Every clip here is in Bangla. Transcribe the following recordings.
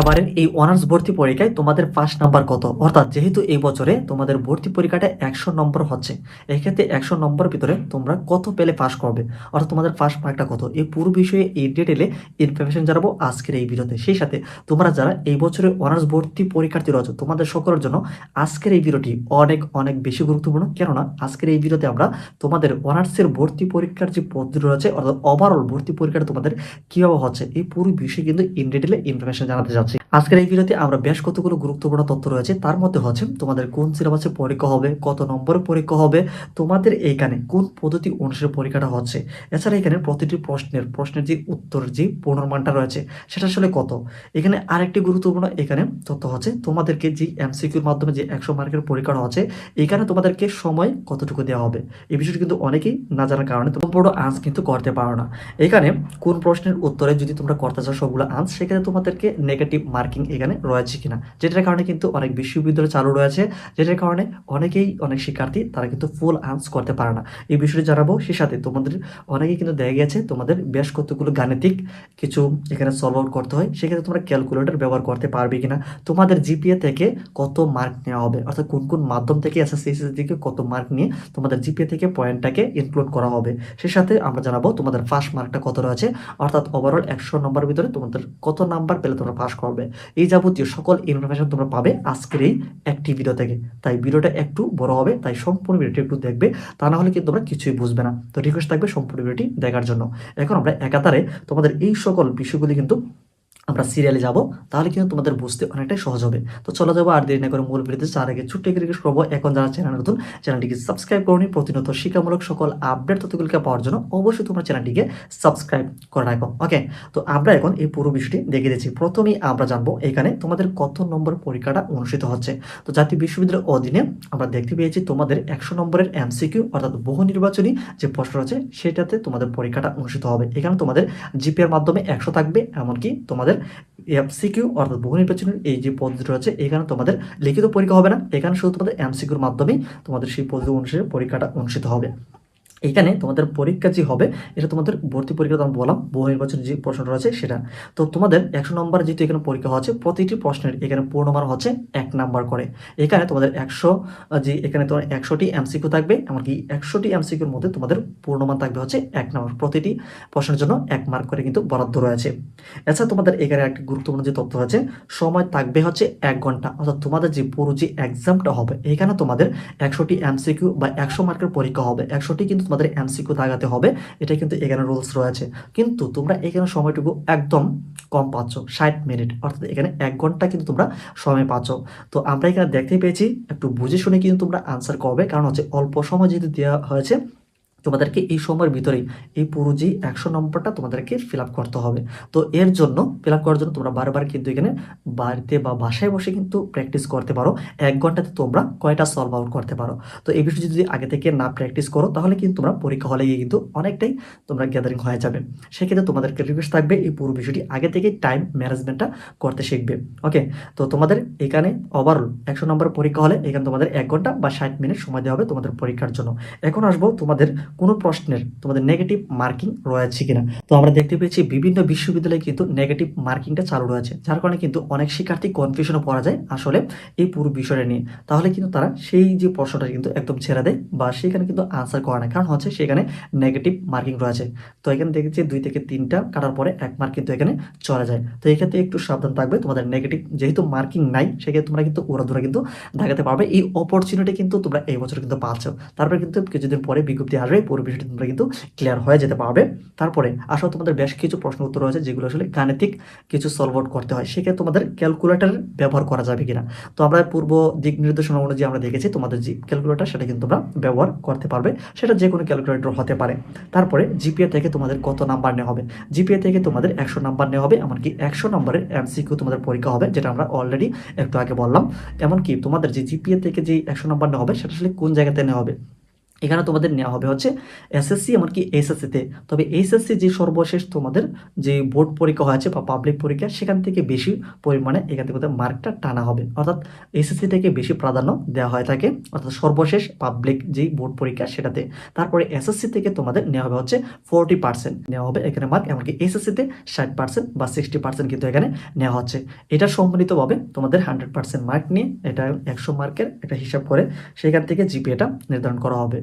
এবারের এই অনার্স ভর্তি পরীক্ষায় তোমাদের ফার্স্ট নাম্বার কত? অর্থাৎ যেহেতু এই বছরে তোমাদের ভর্তি পরীক্ষাটা একশো নম্বর হচ্ছে, এক্ষেত্রে একশো নম্বর ভিতরে তোমরা কত পেলে পাস করবে? অর্থাৎ তোমাদের ফার্স্ট মার্কটা কত? এই পুরো বিষয়ে এই ডিটেলে ইনফরমেশন জানাব আজকের এই ভিডিওতে। সেই সাথে তোমরা যারা এই বছরে অনার্স ভর্তি পরীক্ষার্থী রয়েছে, তোমাদের সকলের জন্য আজকের এই ভিডিওটি অনেক অনেক বেশি গুরুত্বপূর্ণ। কেননা আজকের এই ভিডিওতে আমরা তোমাদের অনার্সের ভর্তি পরীক্ষার যে পদ্ধতি রয়েছে, অর্থাৎ ওভারঅল ভর্তি পরীক্ষাটা তোমাদের কীভাবে হচ্ছে, এই পুরো বিষয়ে কিন্তু ইন ডিটেলে ইনফরমেশন জানাতে যাচ্ছি। আজকের এই ভিডিওতে আমরা বেশ কতগুলো গুরুত্বপূর্ণ তথ্য রয়েছে। তার মধ্যে হচ্ছে, তোমাদের কোন সিলেবাসে পরীক্ষা হবে, কত নম্বরে পরীক্ষা হবে, তোমাদের এইখানে কোন পদ্ধতি অনুসারে পরীক্ষাটা হচ্ছে। এছাড়া এখানে প্রতিটি প্রশ্নের প্রশ্নের যে উত্তর, যে পুনর্মানটা রয়েছে, সেটা আসলে কত? এখানে আরেকটি গুরুত্বপূর্ণ এখানে তথ্য হচ্ছে, তোমাদেরকে যে এমসিকিউর মাধ্যমে যে একশো মার্কের পরীক্ষাটা হচ্ছে, এখানে তোমাদেরকে সময় কতটুকু দেওয়া হবে? এই বিষয়টি কিন্তু অনেকেই না জানার কারণে তোমরা বড় আন্স কিন্তু করতে পারো না। এখানে কোন প্রশ্নের উত্তরে যদি তোমরা করতে চাও সবগুলো আন্স সেখানে তোমাদেরকে নেগেটিভ মার্কিং এখানে রয়েছে কিনা, যেটার কারণে কিন্তু অনেক বিশ্ববিদ্যালয় চালু রয়েছে, যেটার কারণে অনেকেই, অনেক শিক্ষার্থী তারা কিন্তু ফুল আন্স করতে পারে না। এই বিষয়টি জানাব সে সাথে তোমাদের, অনেকেই কিন্তু দেখা গেছে তোমাদের বেশ কতগুলো গাণিতিক কিছু এখানে সলভ আউট করতে হয়, সেক্ষেত্রে তোমরা ক্যালকুলেটর ব্যবহার করতে পারবে কিনা, তোমাদের জিপিএ থেকে কত মার্ক নেওয়া হবে, অর্থাৎ কোন কোন মাধ্যম থেকে এসএসসি থেকে কত মার্ক নিয়ে তোমাদের জিপিএ থেকে পয়েন্টটাকে ইনক্লুড করা হবে সে সাথে আমরা জানাব তোমাদের ফার্স্ট মার্কটা কত রয়েছে, অর্থাৎ ওভারঅল একশো নম্বর ভিতরে তোমাদের কত নাম্বার পেলে তোমরা পাস করবে। এই যাবতীয় সকল ইনফরমেশন তোমরা পাবে আজকের এই একটি ভিডিও থেকে। তাই ভিডিওটা একটু বড় হবে, তাই সম্পূর্ণ ভিডিওটি একটু দেখবে, তা না হলে কিন্তু তোমরা কিছুই বুঝবে না। তো রিকোয়েস্ট থাকবে সম্পূর্ণ ভিডিওটি দেখার জন্য। এখন আমরা একাতারে তোমাদের এই সকল বিষয়গুলি কিন্তু আমরা সিরিয়ালে যাব, তাহলে কিন্তু তোমাদের বুঝতে অনেকটাই সহজ হবে। তো চলে যাব আর দেরি না করে মূল ভিডিওতে। তার আগে ছোট্ট একটি রিকোয়েস্ট করব, এখন যারা চ্যানেল নতুন চ্যানেলটিকে সাবস্ক্রাইব করুন, প্রতিনিয়ত শিক্ষামূলক সকল আপডেট তথ্যগুলিকে পাওয়ার জন্য অবশ্যই তোমরা চ্যানেলটিকে সাবস্ক্রাইব করে রাখো ওকে তো আমরা এখন এই পুরো বিষয়টি দেখে দিচ্ছি। প্রথমেই আমরা জানব, এখানে তোমাদের কত নম্বর পরীক্ষাটা অনুষ্ঠিত হচ্ছে? তো জাতীয় বিশ্ববিদ্যালয়ের অধীনে আমরা দেখতে পেয়েছি তোমাদের একশো নম্বরের এমসিকিউ অর্থাৎ বহু নির্বাচনী যে প্রশ্ন আছে, সেটাতে তোমাদের পরীক্ষাটা অনুষ্ঠিত হবে। এখানে তোমাদের জিপিএর মাধ্যমে একশো থাকবে, এমনকি তোমাদের এমসিকিউ অর্থাৎ বহু নির্বাচনের এই যে পদ্ধতি আছে এখানে তোমাদের লিখিত পরীক্ষা হবে না। এখানে শুধু তোমাদের এমসিকিউর মাধ্যমেই তোমাদের সেই পদ্ধতি অনুসারে পরীক্ষাটা অনুষ্ঠিত হবে। এখানে তোমাদের পরীক্ষা যে হবে, এটা তোমাদের ভর্তি পরীক্ষা আমি বললাম, বহু নির্বাচনের যে প্রশ্নটা রয়েছে সেটা। তো তোমাদের একশো নম্বর যেহেতু এখানে পরীক্ষা হচ্ছে, প্রতিটি প্রশ্নের এখানে পূর্ণমান হচ্ছে এক নাম্বার করে। এখানে তোমাদের একশো যে এখানে তোমার একশোটি এমসিকিউ থাকবে, এমনকি একশোটি এমসিকিউর মধ্যে তোমাদের পূর্ণমান থাকবে হচ্ছে এক নম্বর। প্রতিটি প্রশ্নের জন্য এক মার্ক করে কিন্তু বরাদ্দ রয়েছে। এছাড়া তোমাদের এখানে একটি গুরুত্বপূর্ণ যে তথ্য আছে সময় থাকবে হচ্ছে এক ঘণ্টা। অর্থাৎ তোমাদের যে পুরো যে এক্সামটা হবে, এখানে তোমাদের একশোটি এমসিকিউ বা একশো মার্কের পরীক্ষা হবে। একশোটি কিন্তু তোমাদের এমসিকিউ দাগাতে হবে। এটা কিন্তু এখানে রুলস রয়েছে। কিন্তু তোমরা এখানে সময়টুকু একদম কম পাচ্ছ, ষাট মিনিট। অর্থাৎ এখানে এক ঘণ্টা কিন্তু তোমরা সময় পাচ্ছ। তো আমরা এখানে দেখতে পেয়েছি, একটু বুঝে শুনে কিন্তু তোমরা আনসার করবে। কারণ হচ্ছে অল্প সময় যেহেতু দেওয়া হয়েছে তোমাদেরকে এই সময়ের ভিতরেই এই পুরো যে একশো নম্বরটা তোমাদেরকে ফিল আপ করতে হবে। তো এর জন্য ফিল আপ করার জন্য তোমরা বারবার কিন্তু এখানে বাড়িতে বা বাসায় বসে কিন্তু প্র্যাকটিস করতে পারো। এক ঘন্টাতে তোমরা কয়টা সলভ আউট করতে পারো। তো এই বিষয়ে যদি আগে থেকে না প্র্যাকটিস করো, তাহলে কিন্তু তোমরা পরীক্ষা হলে গিয়ে কিন্তু অনেকটাই তোমরা গ্যাদারিং হয়ে যাবে। সেক্ষেত্রে তোমাদেরকে রিকোয়েস্ট থাকবে এই পুরো বিষয়টি আগে থেকে টাইম ম্যানেজমেন্টটা করতে শিখবে। ওকে তো তোমাদের এখানে ওভারঅল একশো নম্বর পরীক্ষা হলে এখানে তোমাদের এক ঘণ্টা বা ষাট মিনিট সময় দেওয়া হবে তোমাদের পরীক্ষার জন্য। এখন আসব তোমাদের কোনো প্রশ্নের তোমাদের নেগেটিভ মার্কিং রয়েছে কিনা। তো আমরা দেখতে পেয়েছি বিভিন্ন বিশ্ববিদ্যালয়ে কিন্তু নেগেটিভ মার্কিংটা চালু রয়েছে, যার কারণে কিন্তু অনেক শিক্ষার্থী কনফিউশনে পড়া যায় আসলে এই পুরো বিষয়টা নিয়ে। তাহলে কিন্তু তারা সেই যে প্রশ্নটা কিন্তু একদম ছেড়ে দেয় বা সেখানে কিন্তু আনসার করে না, কারণ হচ্ছে সেখানে নেগেটিভ মার্কিং রয়েছে। তো এখানে দেখেছি দুই থেকে তিনটা কাটার পরে এক মার্ক কিন্তু এখানে চলে যায়। তো এক্ষেত্রে একটু সাবধান থাকবে, তোমাদের নেগেটিভ যেহেতু মার্কিং নাই, সেক্ষেত্রে তোমরা কিন্তু ওরা ধরে কিন্তু দেখাতে পারবে। এই অপরচুনিটি কিন্তু তোমরা এই বছর কিন্তু পাচ্ছ। তারপরে কিন্তু কিছুদিন পরে বিজ্ঞপ্তি আসবে পুরো বিষয়টি তোমরা কিন্তু ক্লিয়ার হয়ে যেতে পারবে। তারপরে আসলে তোমাদের বেশ কিছু প্রশ্ন উত্তর রয়েছে, যেগুলো আসলে গাণিতিক কিছু সলভ আউট করতে হয়। সেক্ষেত্রে তোমাদের ক্যালকুলেটর ব্যবহার করা যাবে কিনা? তো আমরা পূর্ব দিক নির্দেশনা অনুযায়ী আমরা দেখেছি, তোমাদের যে ক্যালকুলেটর সেটা কিন্তু তোমরা ব্যবহার করতে পারবে। সেটা যে কোনো ক্যালকুলেটর হতে পারে। তারপরে জিপিএ থেকে তোমাদের কত নাম্বার নেওয়া হবে? জিপিএ থেকে তোমাদের একশো নাম্বার নেওয়া হবে, এমনকি একশো নম্বরের এমসিকিউ তোমাদের পরীক্ষা হবে, যেটা আমরা অলরেডি একটু আগে বললাম। এমনকি তোমাদের যে জিপিএ থেকে যে একশো নাম্বার নেওয়া হবে, সেটা আসলে কোন জায়গাতে নেওয়া হবে? এখানে তোমাদের নেওয়া হবে হচ্ছে এসএসসি এমনকি এসএসসিতে তবে এইচএসসি যে সর্বশেষ তোমাদের যে বোর্ড পরীক্ষা হয়েছে বা পাবলিক পরীক্ষা, সেখান থেকে বেশি পরিমাণে এখান থেকে মার্কটা টানা হবে। অর্থাৎ এসএসসি থেকে বেশি প্রাধান্য দেওয়া হয়ে থাকে, অর্থাৎ সর্বশেষ পাবলিক যেই বোর্ড পরীক্ষা সেটাতে। তারপরে এসএসসি থেকে তোমাদের নেওয়া হবে হচ্ছে ফোরটি পার্সেন্ট নেওয়া হবে এখানে মার্ক এমনকি এসএসসিতে ষাট পার্সেন্ট বা সিক্সটি পার্সেন্ট কিন্তু এখানে নেওয়া হচ্ছে। এটা সম্মিলিতভাবে তোমাদের হান্ড্রেড পার্সেন্ট মার্ক নিয়ে, এটা একশো মার্কের একটা হিসাব করে সেখান থেকে জিপিএটা নির্ধারণ করা হবে।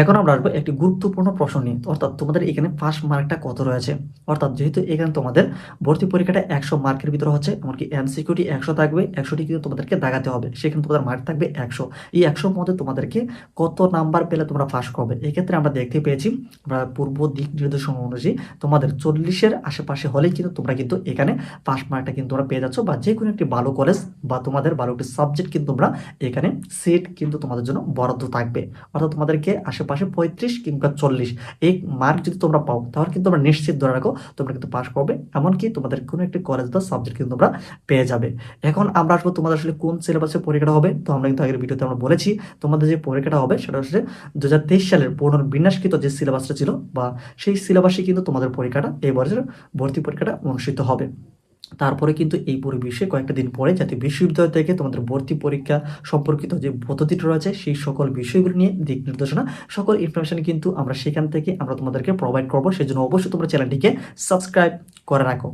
এখন আমরা আসব একটি গুরুত্বপূর্ণ প্রশ্ন নিয়ে। অর্থাৎ তোমাদের এখানে পাস মার্কটা কত রয়েছে? অর্থাৎ যেহেতু এখানে তোমাদের ভর্তি পরীক্ষাটা একশো মার্কের ভিতরে হচ্ছে, এমনকি এমসিকিউটি একশো থাকবে, একশোটি কিন্তু তোমাদেরকে দাগাতে হবে। সেখানে তোমাদের মার্ক থাকবে একশো। এই একশোর মধ্যে তোমাদেরকে কত নাম্বার পেলে তোমরা পাস করবে? এক্ষেত্রে আমরা দেখতে পেয়েছি, আমরা পূর্ব দিক নির্দেশনা অনুযায়ী তোমাদের চল্লিশের আশেপাশে হলেই কিন্তু তোমরা কিন্তু এখানে পাস মার্কটা কিন্তু তোমরা পেয়ে যাচ্ছ, বা যে কোনো একটি ভালো কলেজ বা তোমাদের ভালো একটি সাবজেক্ট কিন্তু তোমরা এখানে সিট কিন্তু তোমাদের জন্য বরাদ্দ থাকবে। অর্থাৎ তোমাদেরকে আশেপাশে পঁয়ত্রিশ কিংবা চল্লিশ। এই মার্ক যদি তোমরা পাও, তাহলে কিন্তু তোমরা নিশ্চিত ধরে রাখো, তোমরা কিন্তু পাশ করবে। এমনকি তোমাদের কোনো একটি কলেজ বা সাবজেক্ট কিন্তু তোমরা পেয়ে যাবে। এখন আমরা আসব তোমাদের আসলে কোন সিলেবাসে পরীক্ষাটা হবে। তো আমরা কিন্তু আগের ভিডিওতে আমরা বলেছি, তোমাদের যে পরীক্ষাটা হবে সেটা হচ্ছে দু সালের পুনর্বিন্যাসকৃত যে সিলেবাসটা ছিল বা সেই সিলেবাসে কিন্তু তোমাদের পরীক্ষাটা, এই বছর ভর্তি পরীক্ষাটা অনুষ্ঠিত হবে। তারপরে কিন্তু এই পরিবেশে কয়েকটা দিন পরে যাতে বিশ্ববিদ্যালয় থেকে তোমাদের ভর্তি পরীক্ষা সম্পর্কিত যে পদ্ধতিটা রয়েছে, সেই সকল বিষয়গুলো নিয়ে দিক নির্দেশনা, সকল ইনফরমেশন কিন্তু আমরা সেখান থেকে আমরা তোমাদেরকে প্রোভাইড করব। সেই জন্য অবশ্যই তোমরা চ্যানেলটিকে সাবস্ক্রাইব করে রাখো।